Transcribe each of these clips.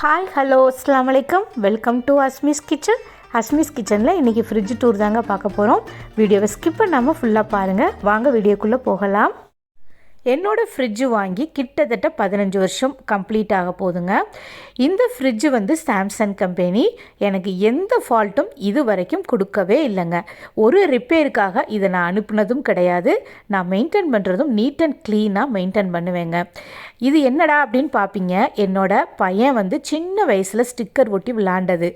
Hi hello அஸ்லாம் வலைக்கம் welcome to Asmi's kitchen Asmi's கிச்சனில் இன்றைக்கி ஃப்ரிட்ஜ் டூர் தாங்க பார்க்க போகிறோம் வீடியோவை ஸ்கிப் பண்ணாமல் ஃபுல்லாக பாருங்கள் வாங்க வீடியோக்குள்ளே போகலாம். என்னோடய ஃப்ரிட்ஜு வாங்கி கிட்டத்தட்ட பதினஞ்சு வருஷம் கம்ப்ளீட் ஆக போகுதுங்க இந்த ஃப்ரிட்ஜு வந்து சாம்சங் கம்பெனி எனக்கு எந்த ஃபால்ட்டும் இது வரைக்கும் கொடுக்கவே இல்லைங்க. ஒரு ரிப்பேருக்காக இதை நான் அனுப்புனதும் கிடையாது. நான் மெயின்டைன் பண்ணுறதும் நீட் அண்ட் க்ளீனாக மெயின்டைன் பண்ணுவேங்க. இது என்னடா அப்படின்னு பார்ப்பீங்க என்னோட பையன் வந்து சின்ன வயசில் ஸ்டிக்கர் ஒட்டி விளாண்டது.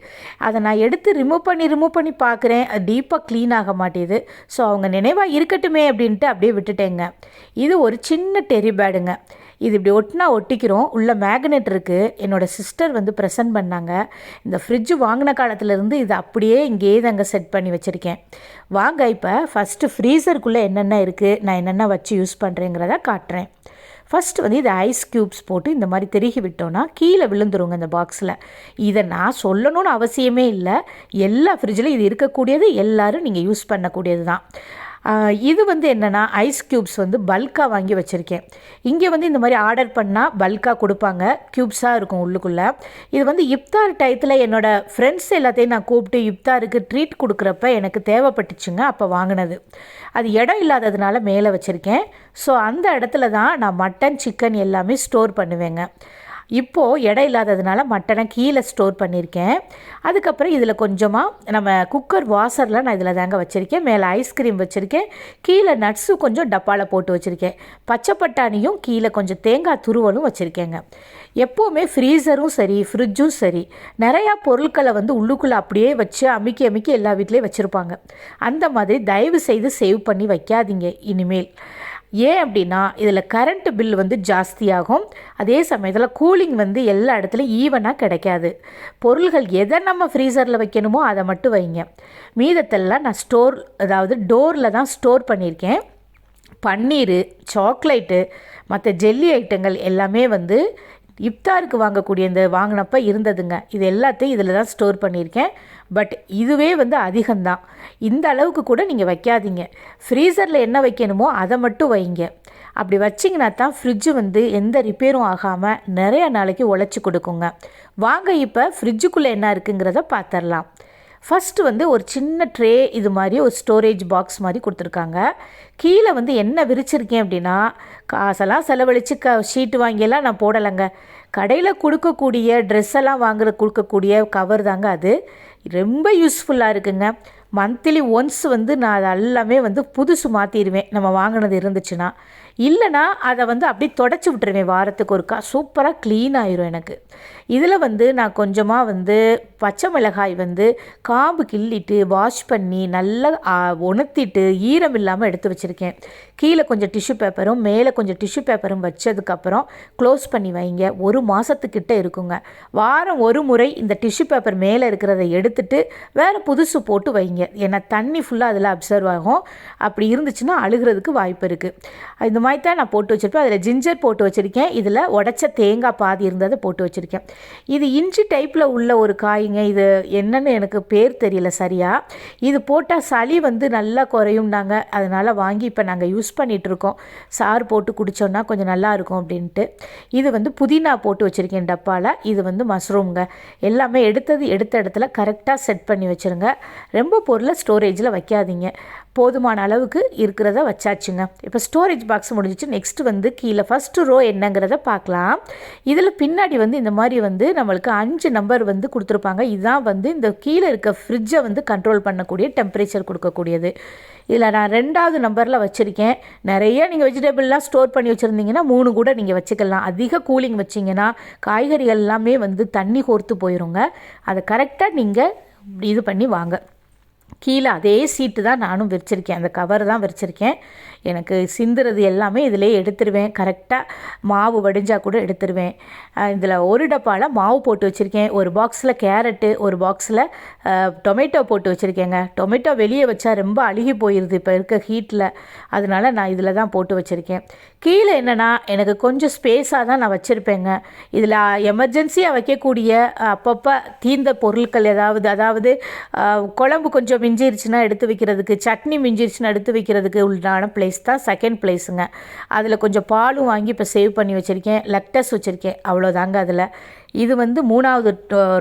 அதை நான் எடுத்து ரிமூவ் பண்ணி ரிமூவ் பண்ணி பார்க்குறேன் அது டீப்பாக க்ளீன் ஆக மாட்டேது. ஸோ அவங்க நினைவாக இருக்கட்டுமே அப்படின்ட்டு அப்படியே விட்டுட்டேங்க. இது ஒரு சின்ன டெரி பேடுங்க இது இப்படி ஒட்டினா ஒட்டிக்கிறோம். உள்ள மேக்னெட் இருக்குது என்னோடய சிஸ்டர் வந்து ப்ரெசன்ட் பண்ணாங்க. இந்த ஃப்ரிட்ஜு வாங்கின காலத்துலேருந்து இது அப்படியே இங்கேயே தாங்க செட் பண்ணி வச்சுருக்கேன். வாங்க இப்போ ஃபஸ்ட்டு ஃப்ரீசருக்குள்ளே என்னென்ன இருக்குது நான் என்னென்ன வச்சு யூஸ் பண்ணுறேங்கிறத காட்டுறேன். ஃபஸ்ட்டு வந்து இதை ஐஸ் க்யூப்ஸ் போட்டு இந்த மாதிரி திருகி விட்டோன்னா கீழே விழுந்துருங்க இந்த பாக்ஸில் இதை நான் சொல்லணும்னு அவசியமே இல்லை. எல்லா ஃப்ரிட்ஜிலும் இது இருக்கக்கூடியது. எல்லோரும் நீங்கள் யூஸ் பண்ணக்கூடியது தான் இது வந்து என்னென்னா ஐஸ் க்யூப்ஸ் வந்து பல்காக வாங்கி வச்சுருக்கேன். இங்கே வந்து இந்த மாதிரி ஆர்டர் பண்ணால் பல்காக கொடுப்பாங்க. க்யூப்ஸாக இருக்கும் உள்ளுக்குள்ளே. இது வந்து இப்தார் டயத்தில் என்னோடய ஃப்ரெண்ட்ஸ் எல்லாத்தையும் நான் கூப்பிட்டு இப்தாருக்கு ட்ரீட் கொடுக்குறப்ப எனக்கு தேவைப்பட்டுச்சுங்க அப்போ வாங்கினது. அது இடம் இல்லாததுனால மேலே வச்சுருக்கேன். ஸோ அந்த இடத்துல தான் நான் மட்டன் சிக்கன் எல்லாமே ஸ்டோர் பண்ணுவேங்க. இப்போது எடை இல்லாததுனால மட்டனை கீழே ஸ்டோர் பண்ணியிருக்கேன். அதுக்கப்புறம் இதில் கொஞ்சமாக நம்ம குக்கர் வாசரில் நான் இதில் தாங்க வச்சுருக்கேன். மேலே ஐஸ்கிரீம் வச்சுருக்கேன். கீழே நட்ஸும் கொஞ்சம் டப்பாவில் போட்டு வச்சுருக்கேன். பச்சை பட்டாணியும் கீழே கொஞ்சம் தேங்காய் துருவலும் வச்சுருக்கேங்க. எப்போவுமே ஃப்ரீசரும் சரி ஃப்ரிட்ஜும் சரி நிறையா பொருட்களை வந்து உள்ளுக்குள்ளே அப்படியே வச்சு அமுக்கி அமுக்கி எல்லா வீட்லேயும் வச்சுருப்பாங்க. அந்த மாதிரி தயவு செய்து சேவ் பண்ணி வைக்காதீங்க இனிமேல். ஏன் அப்படின்னா இதில் கரண்ட்டு பில் வந்து ஜாஸ்தியாகும். அதே சமயத்தில் கூலிங் வந்து எல்லா இடத்துலையும் ஈவனாக கிடைக்காது. பொருள்கள் எதை நம்ம ஃப்ரீசரில் வைக்கணுமோ அதை மட்டும் வைங்க. மீதத்தெல்லாம் நான் ஸ்டோர் அதாவது டோரில் தான் ஸ்டோர் பண்ணியிருக்கேன். பன்னீர் சாக்லேட்டு மற்ற ஜெல்லி ஐட்டங்கள் எல்லாமே வந்து இப்தாருக்கு வாங்கக்கூடிய இந்த வாங்கினப்ப இருந்ததுங்க. இது எல்லாத்தையும் இதில் தான் ஸ்டோர் பண்ணியிருக்கேன். பட் இதுவே வந்து அதிகம்தான். இந்த அளவுக்கு கூட நீங்கள் வைக்காதீங்க. ஃப்ரீசரில் என்ன வைக்கணுமோ அதை மட்டும் வைங்க. அப்படி வச்சிங்கன்னா தான் ஃப்ரிட்ஜு வந்து எந்த ரிப்பேரும் ஆகாமல் நிறைய நாளைக்கு உழைச்சி கொடுக்குங்க. வாங்க இப்போ ஃப்ரிட்ஜுக்குள்ளே என்ன இருக்குங்கிறத பார்த்துடலாம் ஃபஸ்ட்டு வந்து ஒரு சின்ன ட்ரே இது மாதிரி ஒரு ஸ்டோரேஜ் பாக்ஸ் மாதிரி கொடுத்துருக்காங்க. கீழே வந்து என்ன விரிச்சிருக்கேன் அப்படின்னா காசெல்லாம் செலவழித்து க ஷீட்டு வாங்கியெல்லாம் நான் போடலைங்க. கடையில் கொடுக்கக்கூடிய ட்ரெஸ் எல்லாம் வாங்குற கொடுக்கக்கூடிய கவர் தாங்க அது. ரொம்ப யூஸ்ஃபுல்லாக இருக்குங்க. மந்த்லி ஒன்ஸ் வந்து நான் அதை எல்லாமே வந்து புதுசு மாற்றிடுவேன் நம்ம வாங்கினது இருந்துச்சுன்னா. இல்லைனா அதை வந்து அப்படியே தொடச்சி விட்டுருவேன் வாரத்துக்கு ஒருக்கா. சூப்பராக க்ளீன் ஆயிரும் எனக்கு. இதில் வந்து நான் கொஞ்சமாக வந்து பச்சை மிளகாய் வந்து காம்பு கிள்ளிட்டு வாஷ் பண்ணி நல்லா உணர்த்திட்டு ஈரம் இல்லாமல் எடுத்து வச்சுருக்கேன். கீழே கொஞ்சம் டிஷ்யூ பேப்பரும் மேலே கொஞ்சம் டிஷ்யூ பேப்பரும் வச்சதுக்கப்புறம் க்ளோஸ் பண்ணி வைங்க. ஒரு மாதத்துக்கிட்ட இருக்குங்க. வாரம் ஒரு முறை இந்த டிஷ்யூ பேப்பர் மேலே இருக்கிறத எடுத்துட்டு வேறு புதுசு போட்டு வைங்க. ஏன்னா தண்ணி ஃபுல்லாக அதில் அப்சர்வ் ஆகும். அப்படி இருந்துச்சுன்னா அழுகிறதுக்கு வாய்ப்பு இருக்குது இந்த மாதிரி தான் நான் போட்டு வச்சுருப்பேன். அதில் ஜிஞ்சர் போட்டு வச்சுருக்கேன். இதில் உடச்ச தேங்காய் பாதி இருந்ததை போட்டு வச்சுருக்கேன். இது இஞ்சி டைப்பில் உள்ள ஒரு காய்ங்க. இது என்னன்னு எனக்கு பேர் தெரியல சரியாக இது போட்டால் சளி வந்து நல்லா குறையும்னாங்க. அதனால் வாங்கி இப்போ நாங்கள் யூஸ் பண்ணிகிட்ருக்கோம் சாறு போட்டு குடித்தோன்னா கொஞ்சம் நல்லா இருக்கும் அப்படின்ட்டு. இது வந்து புதினா போட்டு வச்சுருக்கேன் டப்பாவில் இது வந்து மஷ்ரூம்ங்க. எல்லாமே எடுத்தது எடுத்த இடத்துல கரெக்டாக செட் பண்ணி வச்சுருங்க. ரொம்ப பொருளை ஸ்டோரேஜில் வைக்காதீங்க. போதுமான அளவுக்கு இருக்கிறத வச்சாச்சுங்க. இப்போ ஸ்டோரேஜ் பாக்ஸ் முடிஞ்சிச்சு. நெக்ஸ்ட் வந்து கீழே ஃபஸ்ட்டு ரோ என்னங்கிறத பார்க்கலாம். இதில் பின்னாடி வந்து இந்த மாதிரி வந்து நம்மளுக்கு அஞ்சு நம்பர் வந்து கொடுத்துருப்பாங்க. இதுதான் வந்து இந்த கீழே இருக்க ஃப்ரிட்ஜை வந்து கண்ட்ரோல் பண்ணக்கூடிய டெம்பரேச்சர் கொடுக்கக்கூடியது. இதில் நான் ரெண்டாவது நம்பரில் வச்சுருக்கேன். நிறைய நீங்கள் வெஜிடபிள்லாம் ஸ்டோர் பண்ணி வச்சுருந்தீங்கன்னா மூணு கூட நீங்கள் வச்சுக்கலாம். அதிக கூலிங் வச்சிங்கன்னா காய்கறிகள் எல்லாமே வந்து தண்ணி கோர்த்து போயிடுங்க அதை கரெக்டாக நீங்கள் இது பண்ணி வாங்க. கீழே அதே சீட்டு தான் நானும் விரிச்சிருக்கேன். அந்த கவர் தான் விரிச்சிருக்கேன். எனக்கு சிந்துறது எல்லாமே இதிலே எடுத்துருவேன். கரெக்டாக மாவு வடிஞ்சால் கூட எடுத்துருவேன். இதில் ஒரு டப்பாவில் மாவு போட்டு வச்சுருக்கேன். ஒரு பாக்ஸில் கேரட்டு ஒரு பாக்ஸில் டொமேட்டோ போட்டு வச்சுருக்கேங்க. டொமேட்டோ வெளியே வச்சா ரொம்ப அழுகி போயிடுது இப்போ இருக்க ஹீட்டில் அதனால் நான் இதில் தான் போட்டு வச்சுருக்கேன். கீழே என்னென்னா எனக்கு கொஞ்சம் ஸ்பேஸாக தான் நான் வச்சுருப்பேங்க. இதில் எமர்ஜென்சியாக வைக்கக்கூடிய அப்பப்போ தீர்ந்த பொருட்கள் ஏதாவது அதாவது குழம்பு கொஞ்சம் மிஞ்சிருச்சுன்னா எடுத்து வைக்கிறதுக்கு சட்னி மிஞ்சிருச்சுன்னா எடுத்து வைக்கிறதுக்கு உள்ளான பிளேஸ் தான் செகண்ட் பிளேஸுங்க அதில் கொஞ்சம் பாலும் வாங்கி இப்போ சேவ் பண்ணி வச்சுருக்கேன். லெக்டஸ் வச்சுருக்கேன். அவ்வளோதாங்க அதில். இது வந்து மூணாவது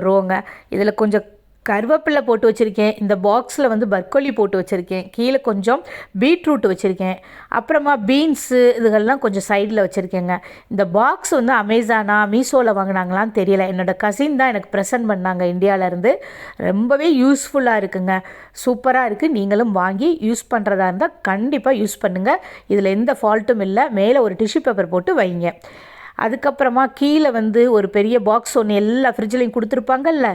ரோங்க இதில் கொஞ்சம் கருவேப்பிலை போட்டு வச்சுருக்கேன். இந்த பாக்ஸில் வந்து பர்கோலி போட்டு வச்சுருக்கேன். கீழே கொஞ்சம் பீட்ரூட் வச்சுருக்கேன். அப்புறமா பீன்ஸு இதுகள்லாம் கொஞ்சம் சைடில் வச்சுருக்கேங்க. இந்த பாக்ஸ் வந்து அமேசானா மீஷோவில் வாங்கினாங்களான்னு தெரியல. என்னோடய கசின் தான் எனக்கு ப்ரெசென்ட் பண்ணாங்க இந்தியாவிலேருந்து. ரொம்பவே யூஸ்ஃபுல்லாக இருக்குங்க. சூப்பராக இருக்குது நீங்களும் வாங்கி யூஸ் பண்ணுறதா இருந்தால் கண்டிப்பாக யூஸ் பண்ணுங்கள் இதில் எந்த ஃபால்ட்டும் இல்லை. மேலே ஒரு டிஷ்யூ பேப்பர் போட்டு வைங்க. அதுக்கப்புறமா கீழே வந்து ஒரு பெரிய பாக்ஸ் ஒன்று எல்லா ஃப்ரிட்ஜ்லேயும் கொடுத்துருப்பாங்கல்ல.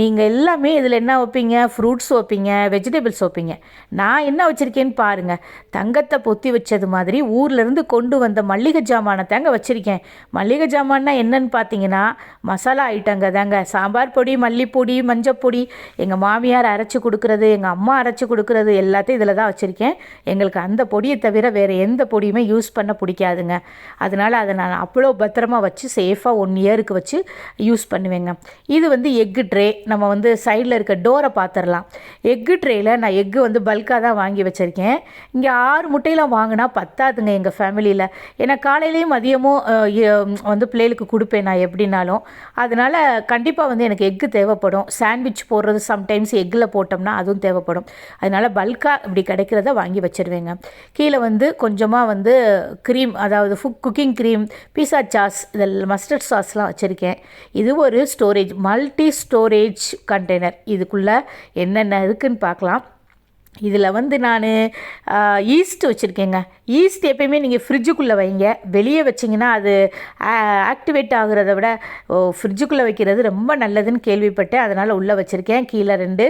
நீங்கள் எல்லாமே இதில் என்ன வைப்பீங்க? ஃப்ரூட்ஸ் வைப்பீங்க வெஜிடபிள்ஸ் வைப்பீங்க. நான் என்ன வச்சுருக்கேன்னு பாருங்கள் தங்கத்தை பொத்தி வச்சது மாதிரி ஊர்லேருந்து கொண்டு வந்த மல்லிகை ஜாமானை தாங்க வச்சுருக்கேன். மல்லிகை ஜாமான்னா என்னன்னு பார்த்தீங்கன்னா மசாலா ஐட்டங்க தாங்க. சாம்பார் பொடி மல்லிப்பொடி மஞ்சப்பொடி எங்கள் மாமியார் அரைச்சி கொடுக்குறது எங்கள் அம்மா அரைச்சி கொடுக்குறது எல்லாத்தையும் இதில் தான் வச்சுருக்கேன். எங்களுக்கு அந்த பொடியை தவிர வேறு எந்த பொடியுமே யூஸ் பண்ண பிடிக்காதுங்க. அதனால் அதை நான் அவ்வளோ பத்திரமா வச்சு சேஃபாக ஒன் இயருக்கு வச்சு யூஸ் பண்ணுவேங்க. இது வந்து எக்கு ட்ரே நம்ம வந்து சைடில் இருக்க டோரை பார்த்துடலாம் எக்கு ட்ரேயில் நான் எக்கு வந்து பல்காக தான் வாங்கி வச்சுருக்கேன். இங்கே ஆறு முட்டையெல்லாம் வாங்கினா பத்தாதுங்க எங்கள் ஃபேமிலியில் ஏன்னா காலையிலையும் மதியமும் வந்து பிள்ளைகளுக்கு கொடுப்பேன் நான் எப்படினாலும். அதனால் கண்டிப்பாக வந்து எனக்கு எக்கு தேவைப்படும். சாண்ட்விச் போடுறது சம்டைம்ஸ் எக்கில் போட்டோம்னா அதுவும் தேவைப்படும். அதனால் பல்காக இப்படி கிடைக்கிறத வாங்கி வச்சுருவேங்க. கீழே வந்து கொஞ்சமாக வந்து க்ரீம் அதாவது ஃபுக் குக்கிங் க்ரீம் பீஸா சாஸ் இதில் மஸ்டர்ட் சாஸ்லாம் வச்சுருக்கேன். இது ஒரு ஸ்டோரேஜ் மல்டி ஸ்டோரேஜ் கண்டெய்னர் இதுக்குள்ளே என்னென்ன இருக்குதுன்னு பார்க்கலாம். இதில் வந்து நான் ஈஸ்ட் வச்சுருக்கேங்க. ஈஸ்ட் எப்பயுமே நீங்கள் ஃப்ரிட்ஜுக்குள்ளே வைங்க. வெளியே வச்சிங்கன்னா அது ஆக்டிவேட் ஆகுறத விட ஃப்ரிட்ஜுக்குள்ளே வைக்கிறது ரொம்ப நல்லதுன்னு கேள்விப்பட்டேன். அதனால் உள்ளே வச்சுருக்கேன். கீழே ரெண்டு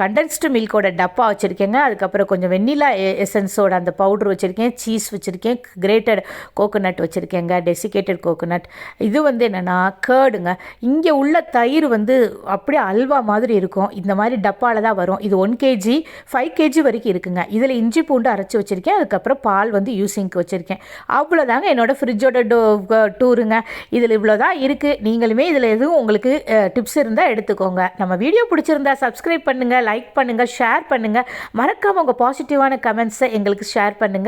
கண்டென்ஸ்டு மில்கோட டப்பா வச்சுருக்கேங்க. அதுக்கப்புறம் கொஞ்சம் வெண்ணிலா எசன்ஸோட அந்த பவுட்ரு வச்சுருக்கேன். சீஸ் வச்சுருக்கேன். கிரேட்டட் கோகோனட் வச்சுருக்கேங்க. டெசிகேட்டட் கோகோனட் இது வந்து என்னென்னா கேர்டுங்க இங்கே உள்ள தயிர் வந்து அப்படியே அல்வா மாதிரி இருக்கும். இந்த மாதிரி டப்பாவில் தான் வரும். இது ஒன் கேஜி ஃபைவ் கேஜி வரைக்கும் இருக்குங்க. இதில் இஞ்சி பூண்டு அரைச்சி வச்சுருக்கேன். அதுக்கப்புறம் பால் வந்து யூஸிங்க்கு வச்சுருக்கேன். அவ்வளோதாங்க என்னோடய ஃப்ரிட்ஜோட டோ டூருங்க. இதில் இவ்வளோ தான் இருக்குது நீங்களுமே இதில் எதுவும் உங்களுக்கு டிப்ஸ் இருந்தால் எடுத்துக்கோங்க. நம்ம வீடியோ பிடிச்சிருந்தா சப்ஸ்கிரைப் பண்ணுங்கள் லைக் பண்ணுங்கள் ஷேர் பண்ணுங்கள் மறக்காமல் உங்கள் பாசிட்டிவான கமெண்ட்ஸை எங்களுக்கு ஷேர் பண்ணுங்கள்